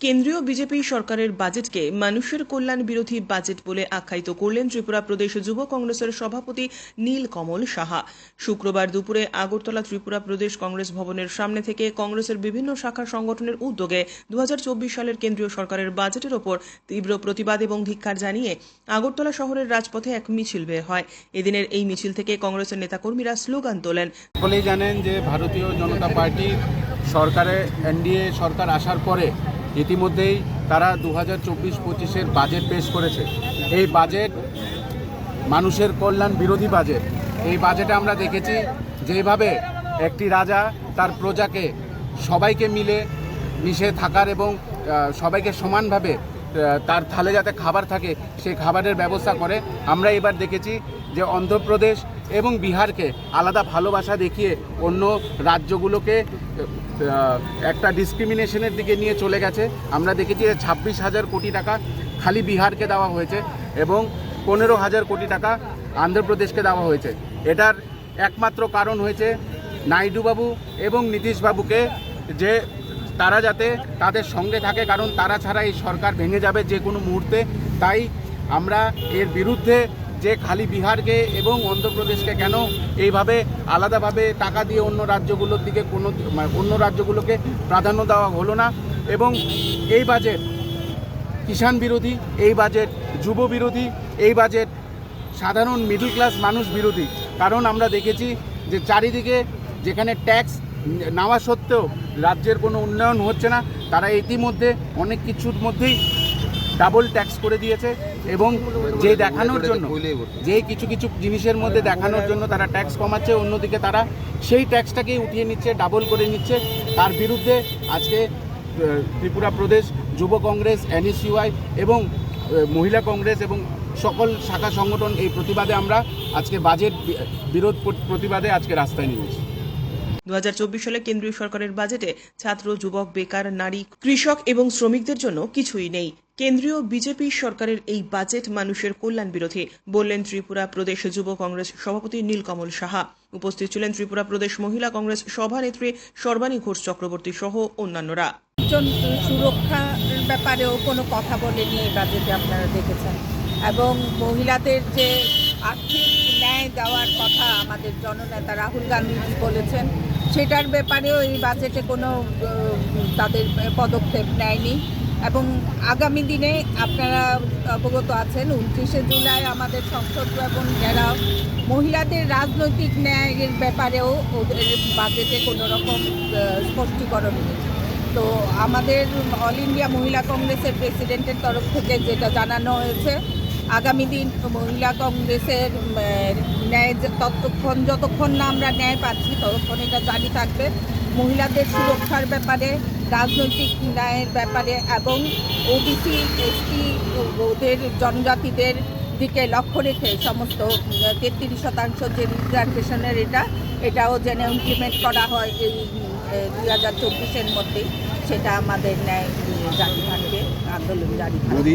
কেন্দ্রীয় বিজেপি সরকারের বাজেটকে মানুষের কল্যাণ বিরোধী বাজেট বলে আখ্যায়িত করলেন ত্রিপুরা প্রদেশ যুব কংগ্রেসের সভাপতি নীল কমল সাহা। শুক্রবার দুপুরে আগরতলা ত্রিপুরা প্রদেশ কংগ্রেস ভবনের সামনে থেকে কংগ্রেসের বিভিন্ন শাখা সংগঠনের উদ্যোগে দু হাজার চব্বিশ সালের কেন্দ্রীয় সরকারের বাজেটের ওপর তীব্র প্রতিবাদ এবং ধিক্কার জানিয়ে আগরতলা শহরের রাজপথে এক মিছিল বের হয়। এদিনের এই মিছিল থেকে কংগ্রেসের নেতাকর্মীরা স্লোগান তোলেন। জানেন যে ভারতীয় জনতা পার্টি সরকারে, এনডিএ সরকার আসার পরে ইতিমধ্যেই তারা দু হাজার চব্বিশ পঁচিশের বাজেট পেশ করেছে। এই বাজেট মানুষের কল্যাণ বিরোধী বাজেট এই বাজেটে আমরা দেখেছি যেভাবে একটি রাজা তার প্রজাকে সবাইকে মিলে মিশে থাকার এবং সবাইকে সমানভাবে তার থালে যাতে খাবার থাকে সেই খাবারের ব্যবস্থা করে। আমরা এবার দেখেছি যে অন্ধ্রপ্রদেশ এবং বিহারকে আলাদা ভালোবাসা দেখিয়ে অন্য রাজ্যগুলোকে একটা ডিসক্রিমিনেশনের দিকে নিয়ে চলে গেছে। আমরা দেখেছি যে ছাব্বিশ হাজার কোটি টাকা খালি বিহারকে দেওয়া হয়েছে এবং পনেরো হাজার কোটি টাকা আন্ধ্রপ্রদেশকে দেওয়া হয়েছে। এটার একমাত্র কারণ হয়েছে নাইডুবাবু এবং নীতিশবাবুকে যে তারা যাতে তাদের সঙ্গে থাকে, কারণ তারা ছাড়া এই সরকার ভেঙে যাবে যে কোনো মুহূর্তে। তাই আমরা এর বিরুদ্ধে যে খালি বিহারকে এবং অন্ধ্রপ্রদেশকে কেন এইভাবে আলাদাভাবে টাকা দিয়ে অন্য রাজ্যগুলোর দিকে কোনো মানে অন্য রাজ্যগুলোকে প্রাধান্য দেওয়া হলো না এবং এই বাজেট কিষাণ বিরোধী, এই বাজেট যুব বিরোধী, এই বাজেট সাধারণ মিডল ক্লাস মানুষ বিরোধী। কারণ আমরা দেখেছি যে চারিদিকে যেখানে ট্যাক্স নেওয়া সত্ত্বেও রাজ্যের কোনো উন্নয়ন হচ্ছে না। তারা ইতিমধ্যে অনেক কিছুর মধ্যেই ডাবল ট্যাক্স করে দিয়েছে এবং যে দেখানোর জন্য, যে কিছু কিছু জিনিসের মধ্যে দেখানোর জন্য তারা ট্যাক্স কমাচ্ছে, অন্যদিকে তারা সেই ট্যাক্সটাকেই উঠিয়ে নিচ্ছে ডাবল করে নিচ্ছে। তার বিরুদ্ধে আজকে ত্রিপুরা প্রদেশ, যুব কংগ্রেস এনএসইউআই এবং মহিলা কংগ্রেস এবং সকল শাখা সংগঠন এই প্রতিবাদে আমরা আজকে বাজেট বিরোধ প্র- প্রতিবাদে আজকে রাস্তায় নেমেছি। দু হাজার চব্বিশ সালে কেন্দ্রীয় সরকারের বাজেটে ছাত্র, যুবক, বেকার, নারী, কৃষক এবং শ্রমিকদের জন্য কিছুই নেই। কেন্দ্রীয় বিজেপি সরকারের এই বাজেট মানুষের কল্যাণ বিরোধী, বললেন ত্রিপুরা প্রদেশ যুব কংগ্রেস সভাপতি নীলকমল সাহা। উপস্থিত ছিলেন ত্রিপুরা প্রদেশ মহিলা কংগ্রেস সভানেত্রী সর্বাণী ঘোষ চক্রবর্তী সহ অন্যান্যরা। সুরক্ষার ব্যাপারেও কোনো কথা বলেনি এই বাজেটে আপনারা দেখেছেন। এবং মহিলাদের যে আর্থিক ন্যায় দেওয়ার কথা আমাদের জননেতা রাহুল গান্ধীজি বলেছেন সেটার ব্যাপারেও এই বাজেটে কোনো তাদের পদক্ষেপ নেয়নি। এবং আগামী দিনে আপনারা অবগত আছেন, উনত্রিশে জুলাই আমাদের সংসদ এবং যারা মহিলাদের রাজনৈতিক ন্যায়ের ব্যাপারেও ওদের বাজেটে কোনো রকম স্পষ্টীকরণ নেই। তো আমাদের অল ইন্ডিয়া মহিলা কংগ্রেসের প্রেসিডেন্টের তরফ থেকে যেটা জানানো হয়েছে আগামী দিন মহিলা কংগ্রেসের ন্যায় ততক্ষণ, যতক্ষণ না আমরা ন্যায় পাচ্ছি, ততক্ষণ এটা জারি থাকবে। মহিলাদের সুরক্ষার ব্যাপারে, রাজনৈতিক ন্যায়ের ব্যাপারে এবং ওবিসি এসটি ওদের জনজাতিদের দিকে লক্ষ্য রেখে সমস্ত তেত্রিশ শতাংশ যে রিজার্ভেশনের এটা, এটাও যেন ইমপ্লিমেন্ট করা হয় এই দুই হাজার চব্বিশের মধ্যেই, সেটা আমাদের ন্যায় জারি থাকবে, আন্দোলন জারি থাকবে।